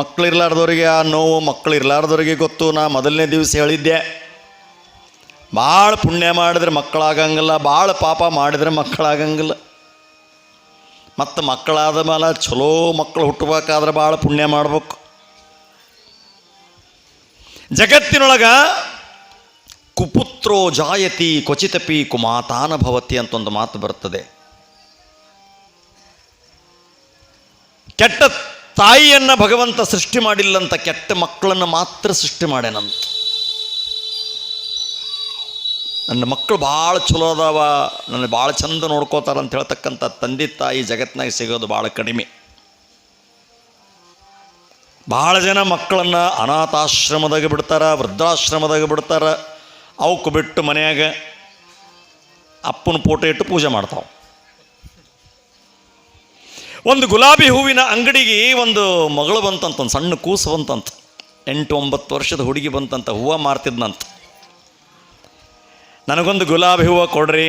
ಮಕ್ಕಳಿರ್ಲಾರ್ದವ್ರಿಗೆ ಆ ನೋವು ಮಕ್ಕಳು ಇರ್ಲಾರ್ದವ್ರಿಗೆ ಗೊತ್ತು. ನಾ ಮೊದಲನೇ ದಿವಸ ಹೇಳಿದ್ದೆ. ಭಾಳ ಪುಣ್ಯ ಮಾಡಿದ್ರೆ ಮಕ್ಕಳಾಗಂಗಿಲ್ಲ ಭಾಳ ಪಾಪ ಮಾಡಿದ್ರೆ ಮಕ್ಕಳಾಗಂಗಿಲ್ಲ. ಮತ್ತು ಮಕ್ಕಳಾದ ಮೇಲೆ ಚಲೋ ಮಕ್ಕಳು ಹುಟ್ಟಬೇಕಾದ್ರೆ ಭಾಳ ಪುಣ್ಯ ಮಾಡ್ಬೇಕು. ಜಗತ್ತಿನೊಳಗ ಕುಪುತ್ರೋ ಜಾಯತಿ ಕ್ವಚಿತಪಿ ಕುಮಾತಾನ ಭವತಿ ಅಂತ ಒಂದು ಮಾತು ಬರ್ತದೆ. ಕೆಟ್ಟ ತಾಯಿಯನ್ನು ಭಗವಂತ ಸೃಷ್ಟಿ ಮಾಡಿಲ್ಲಂತ ಕೆಟ್ಟ ಮಕ್ಕಳನ್ನು ಮಾತ್ರ ಸೃಷ್ಟಿ ಮಾಡ್ಯಾನಂತ ನನ್ನ ಮಕ್ಕಳು ಭಾಳ ಚಲೋ ಅದಾವ, ನನ್ನ ಭಾಳ ಚಂದ ನೋಡ್ಕೋತಾರ ಅಂತ ಹೇಳ್ತಕ್ಕಂಥ ತಂದೆ ತಾಯಿ ಜಗತ್ತಿನಾಗ ಸಿಗೋದು ಭಾಳ ಕಡಿಮೆ. ಭಾಳ ಜನ ಮಕ್ಕಳನ್ನು ಅನಾಥಾಶ್ರಮದಾಗ ಬಿಡ್ತಾರ, ವೃದ್ಧಾಶ್ರಮದಾಗ ಬಿಡ್ತಾರ, ಅವಕ್ಕೆ ಬಿಟ್ಟು ಮನೆಯಾಗ ಅಪ್ಪನ ಫೋಟೋ ಇಟ್ಟು ಪೂಜೆ ಮಾಡ್ತಾವೆ. ಒಂದು ಗುಲಾಬಿ ಹೂವಿನ ಅಂಗಡಿಗೆ ಒಂದು ಮಗಳು ಬಂತಂತ, ಒಂದು ಸಣ್ಣ ಕೂಸು ಬಂತಂತ. ಎಂಟು ಒಂಬತ್ತು ವರ್ಷದ ಹುಡುಗಿ ಬಂತಂತ, ಹೂವು ಮಾರ್ತಿದ್ನಂತ. ನನಗೊಂದು ಗುಲಾಬಿ ಹೂವು ಕೊಡ್ರಿ.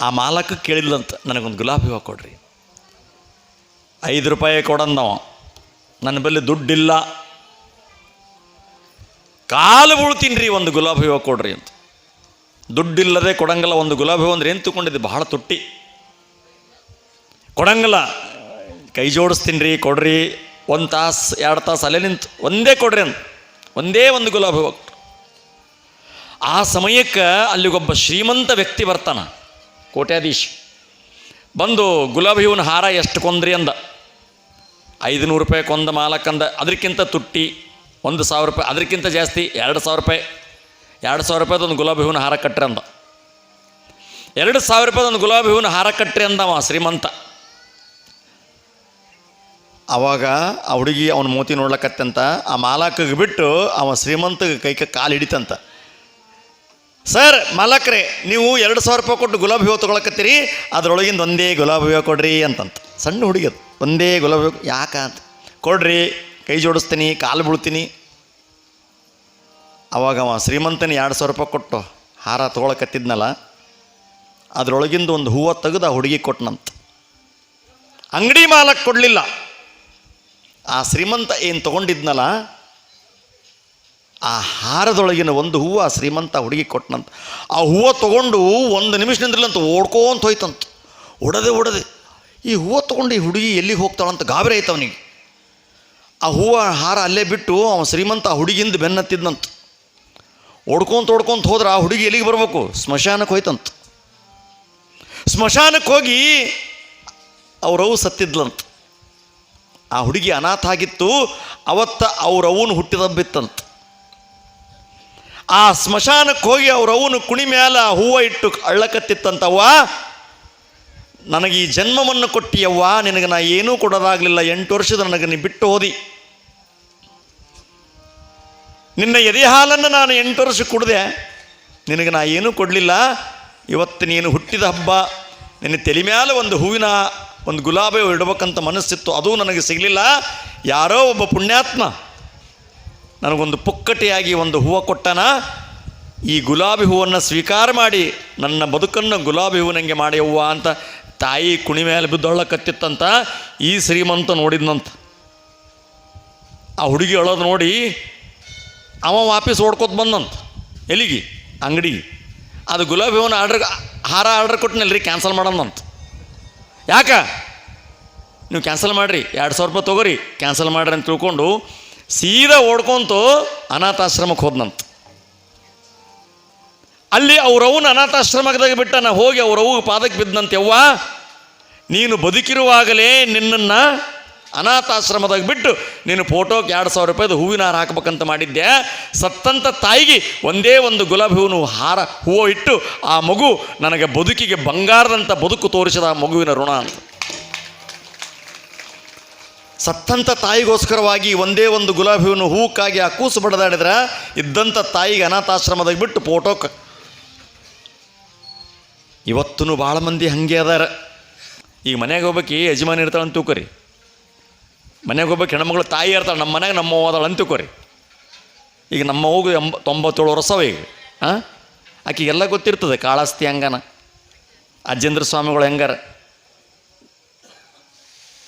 ಆ ಮಾಲಕ ಕೇಳಿಲ್ಲಂತ ನನಗೊಂದು ಗುಲಾಬಿ ಹೂವು ಕೊಡ್ರಿ. ಐದು ರೂಪಾಯಿ ಕೊಡಂದವ ನನ್ನ ಬಳಿ ದುಡ್ಡಿಲ್ಲ. ಕಾಲು ಬೀಳ್ತೀನಿ ರೀ ಒಂದು ಗುಲಾಬಿ ಹೂವು ಕೊಡ್ರಿ ಅಂತ. ದುಡ್ಡಿಲ್ಲದೆ ಕೊಡಂಗಿಲ್ಲ, ಒಂದು ಗುಲಾಬಿ ಹೂವು ಅಂದ್ರೆ ಏನು ತಗೊಂಡಿದ್ದೆ ಬಹಳ ತುಟ್ಟಿ. ಕೊಡಂಗಿಲ್ಲ. ಕೈ ಜೋಡಿಸ್ತೀನಿ ರೀ ಕೊಡ್ರಿ. ಒಂದು ತಾಸು, ಎರಡು ತಾಸು ಅಲ್ಲೇ ನಿಂತು ಒಂದೇ ಕೊಡ್ರಿ ಅಂತ ಒಂದೇ ಒಂದು ಗುಲಾಬಿ ಹೂವು ಆ ಸಮಯಕ್ಕೆ ಅಲ್ಲಿಗೊಬ್ಬ ಶ್ರೀಮಂತ ವ್ಯಕ್ತಿ ಬರ್ತಾನ, ಕೋಟ್ಯಾಧೀಶ್. ಬಂದು ಗುಲಾಬಿ ಹೂವಿನ ಹಾರ ಎಷ್ಟು ಕೊಂದ್ರಿ ಅಂದ. ಐದು ನೂರು ರೂಪಾಯಿ ಕೊಂದ ಮಾಲಕ್ಕಂದ ಅದಕ್ಕಿಂತ ತುಟ್ಟಿ, ಒಂದು ಸಾವಿರ ರೂಪಾಯಿ ಅದಕ್ಕಿಂತ ಜಾಸ್ತಿ, ಎರಡು ಸಾವಿರ ರೂಪಾಯಿ. ಎರಡು ಸಾವಿರ ರೂಪಾಯ್ದು ಒಂದು ಗುಲಾಬಿ ಹೂವಿನ ಹಾರ ಕಟ್ಟ್ರಿ ಅಂದ. ಎರಡು ಸಾವಿರ ರೂಪಾಯ್ದು ಒಂದು ಗುಲಾಬಿ ಹೂವಿನ ಹಾರ ಕಟ್ಟ್ರಿ ಅಂದವ ಶ್ರೀಮಂತ. ಅವಾಗ ಆ ಹುಡುಗಿ ಅವನ ಮೂತಿ ನೋಡ್ಲಕತ್ತಂತ, ಆ ಮಾಲಾಕಗೆ ಬಿಟ್ಟು ಅವ ಶ್ರೀಮಂತಗೆ ಕೈಕ ಕಾಲು ಹಿಡಿತಂತ. ಸರ್, ಮಾಲಕ್ರೆ, ನೀವು ಎರಡು ಸಾವಿರ ರೂಪಾಯಿ ಕೊಟ್ಟು ಗುಲಾಬಿ ಹೂವು ತೊಗೊಳಕತ್ತೀರಿ, ಅದರೊಳಗಿಂದ ಒಂದೇ ಗುಲಾಬಿ ಹೂವು ಕೊಡ್ರಿ ಅಂತಂತ. ಸಣ್ಣ ಹುಡುಗಿ ಅದು, ಒಂದೇ ಗುಲಾಬಿ ಹೂವು, ಯಾಕ ಅಂತ. ಕೊಡ್ರಿ, ಕೈ ಜೋಡಿಸ್ತೀನಿ, ಕಾಲು ಬೀಳ್ತೀನಿ. ಅವಾಗ ಅವ ಶ್ರೀಮಂತನ ಎರಡು ಸಾವಿರ ರೂಪಾಯಿ ಕೊಟ್ಟು ಹಾರ ತೊಗೊಳಕತ್ತಿದ್ನಲ್ಲ, ಅದರೊಳಗಿಂದ ಒಂದು ಹೂವು ತೆಗೆದು ಆ ಹುಡುಗಿ ಕೊಟ್ಟನಂತ ಅಂಗಡಿ ಮಾಲಕ್ ಕೊಡಲಿಲ್ಲ. ಆ ಶ್ರೀಮಂತ ಏನು ತೊಗೊಂಡಿದ್ನಲ್ಲ, ಆ ಹಾರದೊಳಗಿನ ಒಂದು ಹೂವು ಆ ಶ್ರೀಮಂತ ಹುಡುಗಿ ಕೊಟ್ಟನಂತ ಆ ಹೂವು ತೊಗೊಂಡು ಒಂದು ನಿಮಿಷದಿಂದಲಂತ ಓಡ್ಕೊಂತ ಹೋಯ್ತಂತ. ಓಡದೆ ಓಡದೆ, ಈ ಹೂವು ತೊಗೊಂಡು ಈ ಹುಡುಗಿ ಎಲ್ಲಿಗೆ ಹೋಗ್ತಾಳಂತ ಗಾಬರಿ ಆಯ್ತು ಅವನಿಗೆ. ಆ ಹೂವು ಹಾರ ಅಲ್ಲೇ ಬಿಟ್ಟು ಅವ ಶ್ರೀಮಂತ ಆ ಹುಡುಗಿಂದ ಬೆನ್ನತ್ತಿದ್ನಂತ. ಓಡ್ಕೊಂತ ಓಡ್ಕೊಂತ ಹೋದ್ರೆ ಆ ಹುಡುಗಿ ಎಲ್ಲಿಗೆ ಬರಬೇಕು? ಸ್ಮಶಾನಕ್ಕೆ ಹೋಯ್ತಂತ. ಸ್ಮಶಾನಕ್ಕೆ ಹೋಗಿ ಅವರವು ಸತ್ತಿದ್ಲಂತ. ಆ ಹುಡುಗಿ ಅನಾಥ ಆಗಿತ್ತು, ಅವತ್ತ ಅವ್ರವನು ಹುಟ್ಟಿದಂಬಿತ್ತಂತ ಆ ಸ್ಮಶಾನಕ್ಕೆ ಹೋಗಿ ಅವ್ರವನು ಕುಣಿ ಮ್ಯಾಲ ಹೂವು ಇಟ್ಟು ಅಳ್ಳಕತ್ತಿತ್ತಂತವ್ವ ನನಗೆ ಈ ಜನ್ಮವನ್ನು ಕೊಟ್ಟಿಯವ್ವ, ನಿನಗೆ ನಾ ಏನೂ ಕೊಡೋದಾಗಲಿಲ್ಲ, ಎಂಟು ವರ್ಷದ ನನಗೆ ನೀ ಬಿಟ್ಟು ಹೋದಿ. ನಿನ್ನ ಎದೆ ಹಾಲನ್ನು ನಾನು ಎಂಟು ವರ್ಷ ಕುಡಿದೆ, ನಿನಗೆ ನಾ ಏನೂ ಕೊಡಲಿಲ್ಲ, ಇವತ್ತು ನೀನು ಹುಟ್ಟಿದ ಹಬ್ಬ, ನಿನ್ನ ತಲೆ ಮ್ಯಾಲೆ ಒಂದು ಹೂವಿನ ಒಂದು ಗುಲಾಬಿ ಹೂವು ಇಡಬೇಕಂತ ಮನಸ್ಸಿತ್ತು, ಅದು ನನಗೆ ಸಿಗಲಿಲ್ಲ. ಯಾರೋ ಒಬ್ಬ ಪುಣ್ಯಾತ್ಮ ನನಗೊಂದು ಪುಕ್ಕಟಿಯಾಗಿ ಒಂದು ಹೂವು ಕೊಟ್ಟನ. ಈ ಗುಲಾಬಿ ಹೂವನ್ನು ಸ್ವೀಕಾರ ಮಾಡಿ, ನನ್ನ ಬದುಕನ್ನು ಗುಲಾಬಿ ಹೂವಿನಂಗೆ ಮಾಡಿ ಹೂವು ಅಂತ ತಾಯಿ ಕುಣಿ ಮೇಲೆ ಬಿದ್ದೊಳ್ಳಕತ್ತಿತ್ತಂತ ಈ ಶ್ರೀಮಂತ ನೋಡಿದ್ನಂತ. ಆ ಹುಡುಗಿ ಅಳೋದು ನೋಡಿ, ಅವ ವಾಪಸ್ ಓಡ್ಕೊತ ಬಂದಂತ, ಎಲ್ಲಿಗೆ? ಅಂಗಡಿಗೆ. ಅದು ಗುಲಾಬಿ ಹೂವನ್ನ ಆರ್ಡ್ರ್, ಹಾರ ಆರ್ಡ್ರ್ ಕೊಟ್ಟನಲ್ರಿ ಕ್ಯಾನ್ಸಲ್ ಮಾಡೋಣಂತ ಯಾಕ? ನೀವು ಕ್ಯಾನ್ಸಲ್ ಮಾಡಿರಿ, ಎರಡು ಸಾವಿರ ರೂಪಾಯಿ ತೊಗೋರಿ ಕ್ಯಾನ್ಸಲ್ ಮಾಡ್ರಿ ಅಂತ ತಿಳ್ಕೊಂಡು ಸೀದಾ ಓಡ್ಕೊಂತು ಅನಾಥಾಶ್ರಮಕ್ಕೆ ಹೋದ್ನಂತ. ಅಲ್ಲಿ ಅವ್ರವ್ನ ಅನಾಥಾಶ್ರಮದಾಗ ಬಿಟ್ಟ ನಾ ಹೋಗಿ ಅವ್ರವ್ಗ ಪಾದಕ್ಕೆ ಬಿದ್ದಂತೆ ಯವ್ವ ನೀನು ಬದುಕಿರುವಾಗಲೇ ನಿನ್ನನ್ನು ಅನಾಥಾಶ್ರಮದಾಗ ಬಿಟ್ಟು ನೀನು ಫೋಟೋಗೆ ಎರಡು ಸಾವಿರ ರೂಪಾಯಿದು ಹೂವಿನ ಹಾರ ಹಾಕ್ಬೇಕಂತ ಮಾಡಿದ್ದೆ. ಸತ್ತಂತ ತಾಯಿಗೆ ಒಂದೇ ಒಂದು ಗುಲಾಬಿ ಹೂವಿನ ಹಾರ, ಹೂವು ಇಟ್ಟು ಆ ಮಗು ನನಗೆ ಬದುಕಿಗೆ ಬಂಗಾರದಂಥ ಬದುಕು ತೋರಿಸಿದ ಆ ಮಗುವಿನ ಋಣ ಅಂತ. ಸತ್ತಂತ ತಾಯಿಗೋಸ್ಕರವಾಗಿ ಒಂದೇ ಒಂದು ಗುಲಾಬಿ ಹೂವಿನ ಹೂಕ್ಕಾಗಿ ಆ ಕೂಸು ಬಡದಾಡಿದ್ರೆ ಇದ್ದಂಥ ತಾಯಿಗೆ ಅನಾಥಾಶ್ರಮದಾಗ ಬಿಟ್ಟು ಫೋಟೋಕ್ಕೆ ಇವತ್ತೂ ಭಾಳ ಮಂದಿ ಹಾಗೆ ಅದಾರ. ಈಗ ಮನೆಗೆ ಹೋಗ್ಬೇಕು ಯಜಮಾನಿ ಇರ್ತಾಳೆ ಮನೆಗೆ ಹೋಗ್ಬೇಕು ಹೆಣ್ಮಗಳು ತಾಯಿ ಇರ್ತಾಳೆ, ನಮ್ಮ ಮನೆಗೆ ನಮ್ಮ ಅಂತ ತಿಳ್ಕೊರಿ. ಈಗ ನಮ್ಮ ಹೋಗು ಎಂಬ, ತೊಂಬತ್ತೇಳು ವರ್ಷವ ಈಗ ಹಾಂ ಆಕೆಗೆಲ್ಲ ಗೊತ್ತಿರ್ತದೆ ಕಾಳಸ್ತಿ ಹಂಗನ ಅಜ್ಜೇಂದ್ರ ಸ್ವಾಮಿಗಳು ಹೆಂಗಾರ?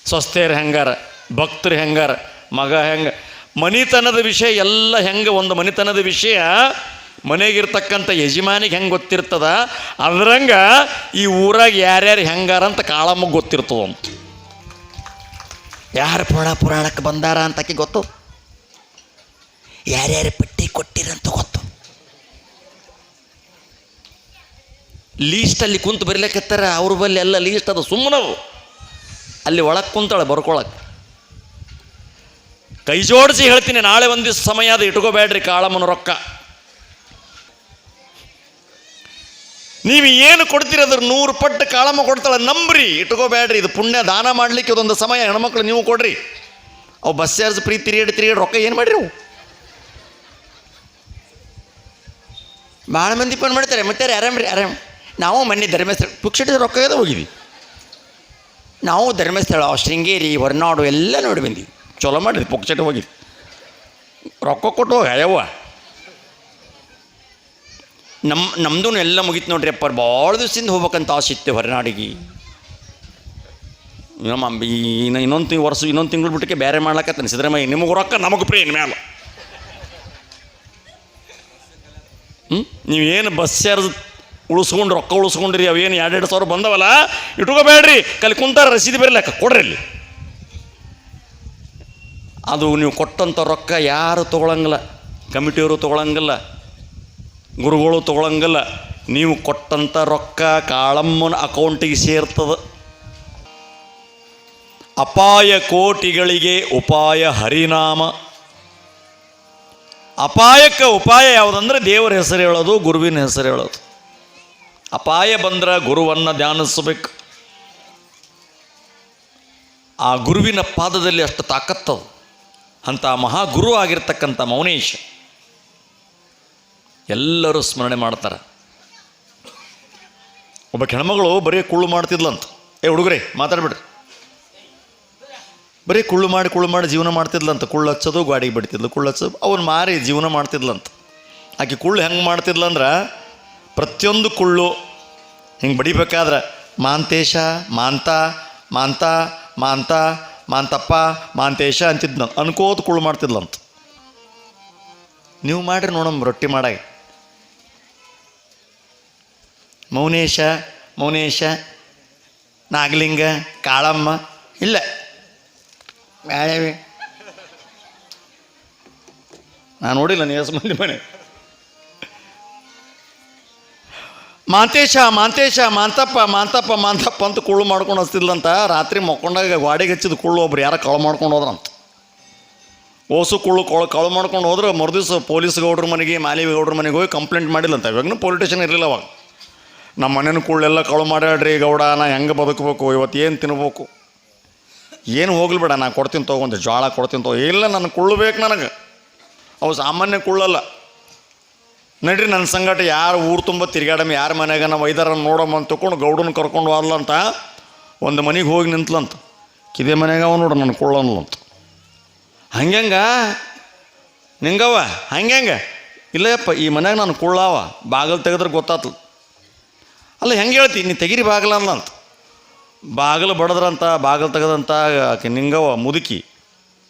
ಸ್ವಸ್ಥೆಯರು ಹೆಂಗಾರ? ಭಕ್ತರು ಹೆಂಗಾರ? ಮಗ ಹೆಂಗೆ? ಮನಿತನದ ವಿಷಯ ಎಲ್ಲ ಹೆಂಗೆ? ಒಂದು ಮನಿತನದ ವಿಷಯ ಮನೆಗಿರ್ತಕ್ಕಂಥ ಯಜಮಾನಿಗೆ ಹೆಂಗೆ ಗೊತ್ತಿರ್ತದ? ಅದರಂಗೆ ಈ ಊರಾಗ ಯಾರ್ಯಾರು ಹೆಂಗಾರ ಅಂತ ಕಾಳಮ್ಮ ಗೊತ್ತಿರ್ತದ ಅಂತ ಯಾರು ಪುರಾಣ ಪುರಾಣಕ್ಕೆ ಬಂದಾರ ಅಂತಕ್ಕೆ ಗೊತ್ತು? ಯಾರ್ಯಾರು ಪಟ್ಟಿ ಕೊಟ್ಟಿರಂತ ಗೊತ್ತು. ಲೀಸ್ಟಲ್ಲಿ ಕುಂತು ಬರಿಲಿಕ್ಕತ್ತಾರ ಅವ್ರ ಬಲ್ಲಿ ಎಲ್ಲ ಲೀಸ್ಟ್ ಅದು, ಸುಮ್ಮನವು. ಅಲ್ಲಿ ಒಳಗೆ ಕುಂತಾಳೆ ಬರ್ಕೊಳಕ್ಕೆ ಕೈ ಜೋಡಿಸಿ ಹೇಳ್ತೀನಿ, ನಾಳೆ ಒಂದು ದಿವಸ ಸಮಯ ಅದು, ಇಟ್ಕೋಬೇಡ್ರಿ ಕಾಳಮ್ಮನ ರೊಕ್ಕ. ನೀವು ಏನು ಕೊಡ್ತೀರಿ ಅದ್ರ ನೂರು ಪಟ್ಟು ಕಾಳಮ್ಮ ಕೊಡ್ತಾಳೆ, ನಂಬ್ರಿ. ಇಟ್ಕೋಬೇಡ್ರಿ, ಇದು ಪುಣ್ಯ ದಾನ ಮಾಡಲಿಕ್ಕೆ ಇದೊಂದು ಸಮಯ, ಹೆಣ್ಮಕ್ಳು ನೀವು ಕೊಡ್ರಿ. ಅವು ಬಸ್ ಚಾರ್ಜ್ ಫ್ರೀ ತಿರುಗಾಡಿ ತಿರುಗಾಡಿ ರೊಕ್ಕ ಏನು ಮಾಡ್ರಿ ಅವು? ಭಾಳ ಮಂದಿ ಫೋನ್ ಮಾಡ್ತಾರೆ ಮತ್ತೆ ಆರಾಮ್ ರೀ ನಾವು ಮೊನ್ನೆ ಧರ್ಮಸ್ಥಳ ಪುಕ್ಷಟಿ ರೊಕ್ಕ ಹೋಗಿದ್ವಿ. ನಾವು ಧರ್ಮಸ್ಥಳ, ಶೃಂಗೇರಿ, ಹೊರನಾಡು ಎಲ್ಲ ನೋಡಿ ಬಂದ್ವಿ. ಚಲೋ ಮಾಡಿದ್ವಿ ಪುಕ್ಷಟಿ ಹೋಗಿದ್ವಿ. ರೊಕ್ಕ ಕೊಟ್ಟು ಹೋಗ ಯವ್ವ ನಮ್ಮ ನಮ್ಮದು ಎಲ್ಲ ಮುಗೀತು ನೋಡ್ರಿ ಅಪ್ಪ ಭಾಳ ದಿವಸದಿಂದ ಹೋಗ್ಬೇಕಂತ ಇತ್ತು ಹೊರನಾಡಿಗೆ. ನಮ್ಮ ಇನ್ನು ಇನ್ನೊಂದು ವರ್ಷ, ಇನ್ನೊಂದು ತಿಂಗಳು ಬಿಟ್ಟಕ್ಕೆ ಬೇರೆ ಮಾಡ್ಲಕತ್ತಾನೆ ಸಿದ್ದರಾಮಯ್ಯ ನಿಮಗೆ ರೊಕ್ಕ ನಮಗೆ ಪ್ರೀ ಇನ್ಮೇಲೆ ಹ್ಞೂ ನೀವೇನು ಬಸ್ ಚಾರ್ಜ್ ಉಳಿಸ್ಕೊಂಡು, ರೊಕ್ಕ ಉಳಿಸ್ಕೊಂಡ್ರಿ ಅವೇನು ಎರಡೆರಡು ಸಾವಿರ ಬಂದವಲ್ಲ? ಇಟ್ಕೋಬೇಡ್ರಿ, ಕಲಿ ಕುಂತಾರ ರಸೀದಿ ಬರಲಕ್ಕ ಕೊಡ್ರಿ ಅಲ್ಲಿ. ಅದು ನೀವು ಕೊಟ್ಟಂಥ ರೊಕ್ಕ ಯಾರು ತೊಗೊಳಂಗಿಲ್ಲ, ಕಮಿಟಿಯವರು ತೊಗೊಳಂಗಿಲ್ಲ. ಗುರುಗಳು ತೊಗೊಳಂಗಿಲ್ಲ. ನೀವು ಕೊಟ್ಟಂಥ ರೊಕ್ಕ ಕಾಳಮ್ಮನ ಅಕೌಂಟಿಗೆ ಸೇರ್ತದೆ. ಅಪಾಯ ಕೋಟಿಗಳಿಗೆ ಉಪಾಯ ಹರಿನಾಮ. ಅಪಾಯಕ್ಕೆ ಉಪಾಯ ಯಾವುದಂದ್ರೆ ದೇವರ ಹೆಸರು ಹೇಳೋದು, ಗುರುವಿನ ಹೆಸರು ಹೇಳೋದು. ಅಪಾಯ ಬಂದ್ರೆ ಗುರುವನ್ನು ಧ್ಯಾನಿಸಬೇಕು. ಆ ಗುರುವಿನ ಪಾದದಲ್ಲಿ ಅಷ್ಟು ತಾಕತ್ತದು. ಅಂಥ ಮಹಾಗುರು ಆಗಿರ್ತಕ್ಕಂಥ ಮೌನೇಶ. ಎಲ್ಲರೂ ಸ್ಮರಣೆ ಮಾಡ್ತಾರೆ. ಒಬ್ಬ ಹೆಣ್ಮಗಳು ಬರೀ ಕುಳ್ಳು ಮಾಡ್ತಿದ್ಲಂತ. ಏ, ಹುಡುಗರೇ, ಮಾತಾಡ್ಬಿಡ್ರಿ. ಬರೀ ಕುಳ್ಳು ಮಾಡಿ ಕುಳ್ಳು ಮಾಡಿ ಜೀವನ ಮಾಡ್ತಿದ್ಲಂತ. ಕುಳ್ಳು ಹಚ್ಚೋದು, ಗಾಡಿಗೆ ಬಿಡ್ತಿದ್ಲು. ಕುಳ್ಳು ಹಚ್ಚೋದು, ಅವನು ಮಾರಿ ಜೀವನ ಮಾಡ್ತಿದ್ಲಂತ. ಆಕೆ ಕುಳ್ಳು ಹೆಂಗೆ ಮಾಡ್ತಿದ್ಲಂದ್ರೆ ಪ್ರತಿಯೊಂದು ಕುಳ್ಳು ಹಿಂಗೆ ಬಡಿಬೇಕಾದ್ರೆ ಮಾಂತೇಶ, ಮಾಂತ ಮಾಂತ ಮಾಂತ, ಮಾಂತಪ್ಪ, ಮಾಂತೇಶ ಅಂತಿದ್ನ ಅನ್ಕೋತ ಕುಳ್ಳು ಮಾಡ್ತಿದ್ಲಂತ. ನೀವು ಮಾಡಿರಿ ನೋಡಮ್ಮ ರೊಟ್ಟಿ ಮಾಡಾಗ. ಮೌನೇಶ ಮೌನೇಶ, ನಾಗಲಿಂಗ, ಕಾಳಮ್ಮ, ಇಲ್ಲ. ಬ್ಯಾಳೆ ನಾನು ನೋಡಿಲ್ಲ ನೀವು ಸಂಬಂಧಿ ಮನೆ ಮಾಂತೇಶ ಮಾಂತೇಶ, ಮಾಂತಪ್ಪ ಮಾಂತಪ್ಪ ಮಾಂತಪ್ಪ ಅಂತ ಕುಳ್ಳು ಮಾಡ್ಕೊಂಡು ಹಚ್ತಿದ್ಲಂತ ರಾತ್ರಿ ಮಕ್ಕೊಂಡಾಗ ಗಾಡಿಗೆ ಹಚ್ಚಿದ ಕುಳ್ಳು ಒಬ್ರು ಯಾರೋ ಕಳು ಮಾಡ್ಕೊಂಡು ಹೋದ್ರಂತ. ಓಸು ಕುಳ್ಳು ಕೊಳ ಕಳು ಮಾಡ್ಕೊಂಡು ಹೋದ್ರೆ ಮರುದಿವ್ಸ ಪೊಲೀಸ್ ಗೌಡ್ರ ಮನೆಗೆ ಮಾಲೀವಿ ಗೌಡ್ರ ಮನೆಗೆ ಹೋಗಿ ಕಂಪ್ಲೇಂಟ್ ಮಾಡಿಲ್ಲಂತ. ಇವಾಗ ಪೊಲೀಸ್ ಇರಲಿಲ್ಲ ಅವಾಗ. ನಮ್ಮ ಮನೇನ ಕುಳ್ಳೆಲ್ಲ ಕಳು ಮಾಡ್ಯಾಡ್ರಿ ಗೌಡ, ನಾ ಹೆಂಗೆ ಬದುಕಬೇಕು, ಇವತ್ತು ಏನು ತಿನ್ಬೇಕು? ಏನು ಹೋಗ್ಲಿಬೇಡ ನಾನು ಕೊಡ್ತೀನಿ ಒಂದು ಜೋಳ ಕೊಡ್ತೀನಿ ತೋ ಇಲ್ಲ ನನ್ನ ಕುಳ್ಳಬೇಕು ನನಗೆ. ಅವು ಸಾಮಾನ್ಯ ಕುಳ್ಳಲ್ಲ. ನಡ್ರಿ ನನ್ನ ಸಂಗಟ ಯಾರು ಊರು ತುಂಬ ತಿರ್ಗಾಡಮ್ ಯಾರ ಮನ್ಯಾಗ ನಾವು ಐದಾರ ನೋಡಮ್ಮ ಅಂತ ತೊಗೊಂಡು ಗೌಡನ ಕರ್ಕೊಂಡು ಹೋಗ್ಲಂತ ಒಂದು ಮನೆಗೆ ಹೋಗಿ ನಿಂತ್ಲಂತ. ಕಿದೆ ಮನೆಯಾಗ ಅವ ನೋಡು ನನ್ನ ಕುಳ್ಳನ್ಲಂತ ಹಂಗ್ಯಂಗ? ನಿಂಗವ? ಹಂಗ್ಯಂಗ? ಇಲ್ಲಪ್ಪ ಈ ಮನ್ಯಾಗ ನಾನು ಕುಳ್ಳಾವ ಬಾಗಲ್ ತೆಗೆದ್ರೆ ಗೊತ್ತಾತ್ಲ ಅಲ್ಲ, ಹೆಂಗೆ ಹೇಳ್ತಿ? ನೀ ತೆಗಿರಿ ಬಾಗಿಲ ಅಂತ ಬಾಗಿಲು ಬಡದ್ರಂತ, ಬಾಗಿಲು ತೆಗೆದಂತ ನಿಂಗವ ಮುದುಕಿ.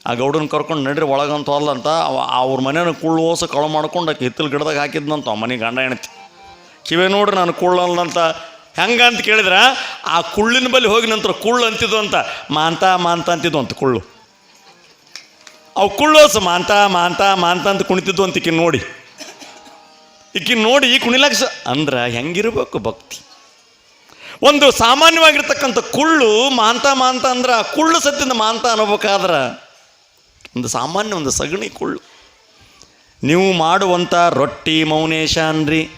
ಆ ಗೌಡನ ಕರ್ಕೊಂಡು ನಡ್ರಿ ಒಳಗಂತ ಅಲ್ಲಂತ, ಅವ ಅವ್ರ ಮನೇನ ಕುಳ್ಳು ಓಸ ಕಳು ಮಾಡ್ಕೊಂಡು ಆಕೆ ಹಿತ್ತಲು ಗಿಡದಾಗ ಹಾಕಿದ್ನಂತ ಮನೆ ಗಂಡ ಹೆಣ್ತಿ ಕಿವೆ ನೋಡ್ರಿ ನಾನು ಕುಳ್ಳು ಹೆಂಗ ಅಂತ ಕೇಳಿದ್ರೆ? ಆ ಕುಳ್ಳಿನ ಬಳಿ ಹೋಗಿ ನಂತರ ಕುಳ್ಳು ಅಂತಿದ್ವು ಅಂತ. ಮಾಂತ ಮಾಂತ ಅಂತಿದ್ವು ಅಂತ ಕುಳ್ಳು. ಅವು ಕುಳ್ಳೋಸ ಮಾಂತ ಮಾಂತ ಮಾಂತ ಅಂತ ಕುಣಿತಿದ್ದು ಅಂತ ನೋಡಿ. ಈಕಿ ನೋಡಿ ಕುಣಿಲಕ್ಷ ಅಂದ್ರೆ ಹೆಂಗಿರ್ಬೇಕು ಭಕ್ತಿ. ಒಂದು ಸಾಮಾನ್ಯವಾಗಿರ್ತಕ್ಕಂಥ ಕುಳ್ಳು ಮಾಂತ ಮಾಂತ ಅಂದ್ರೆ ಆ ಕುಳ್ಳು ಸತ್ತಿಂದ ಮಾಂತ ಅನ್ಬೇಕಾದ್ರೆ ಒಂದು ಸಾಮಾನ್ಯ ಒಂದು ಸಗಣಿ ಕುಳ್ಳು. ನೀವು ಮಾಡುವಂಥ ರೊಟ್ಟಿ ಮೌನೇಶ ಅನ್ರಿ.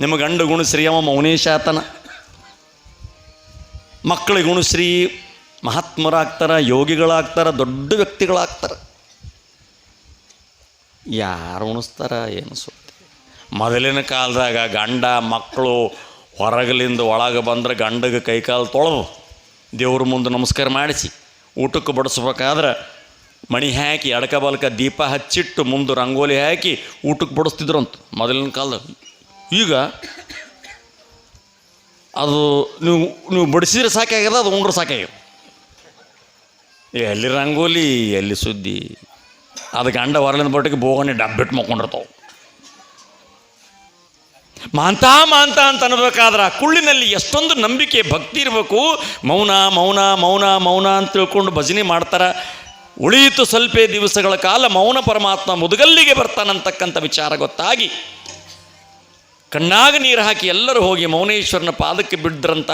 ನಿಮ್ಮ ಗಂಡು ಗುಣಶ್ರೀ ಅವ ಮೌನೇಶ ಆತನ ಮಕ್ಕಳಿಗೆ ಗುಣಶ್ರೀ ಮಹಾತ್ಮರಾಗ್ತಾರ, ಯೋಗಿಗಳಾಗ್ತಾರ, ದೊಡ್ಡ ವ್ಯಕ್ತಿಗಳಾಗ್ತಾರ. ಯಾರು ಉಣಿಸ್ತಾರ, ಏನು ಮೊದಲಿನ ಕಾಲದಾಗ ಗಂಡ ಮಕ್ಕಳು ಹೊರಗಲಿಂದ ಒಳಗೆ ಬಂದ್ರೆ ಗಂಡಗೆ ಕೈಕಾಲು ತೊಳೆದು ದೇವ್ರ ಮುಂದೆ ನಮಸ್ಕಾರ ಮಾಡಿಸಿ, ಊಟಕ್ಕೆ ಬಡಿಸ್ಬೇಕಾದ್ರೆ ಮಣಿ ಹಾಕಿ ಅಡಕ ಬಲಕ ದೀಪ ಹಚ್ಚಿಟ್ಟು ಮುಂದೆ ರಂಗೋಲಿ ಹಾಕಿ ಊಟಕ್ಕೆ ಬಡಿಸ್ತಿದ್ರಂತ ಮೊದಲಿನ ಕಾಲದಾಗ. ಈಗ ಅದು ನೀವು ನೀವು ಬಡಿಸಿದ್ರೆ ಸಾಕಾಗ್ಯದ, ಅದು ಉಂಡ್ರೆ ಸಾಕಾಗ್ಯದ? ಎಲ್ಲಿ ರಂಗೋಲಿ, ಎಲ್ಲಿ ಸುದ್ದಿ? ಅದು ಗಂಡ ಹೊರಲಿಂದ ಬಟ್ಟಿಗೆ ಬೋಗಣಿ ಡಬ್ಬಿಟ್ಟು ಮಕ್ಕೊಂಡಿರ್ತಾವೆ. ಮಾಂತ ಮಾಂತ ಅಂತ ಅನ್ಬೇಕಾದ್ರೆ ಆ ಕುಳ್ಳಿನಲ್ಲಿ ಎಷ್ಟೊಂದು ನಂಬಿಕೆ, ಭಕ್ತಿ ಇರಬೇಕು. ಮೌನ ಮೌನ ಮೌನ ಮೌನ ಅಂತ ತಿಳ್ಕೊಂಡು ಭಜನೆ ಮಾಡ್ತಾರೆ. ಉಳಿಯಿತು ಸ್ವಲ್ಪ ದಿವಸಗಳ ಕಾಲ ಮೌನ ಪರಮಾತ್ಮ ಮುದುಗಲ್ಲಿಗೆ ಬರ್ತಾನಂತಕ್ಕಂಥ ವಿಚಾರ ಗೊತ್ತಾಗಿ. ಕಣ್ಣಾಗ ನೀರು ಹಾಕಿ ಎಲ್ಲರೂ ಹೋಗಿ ಮೌನೇಶ್ವರನ ಪಾದಕ್ಕೆ ಬಿದ್ರಂತ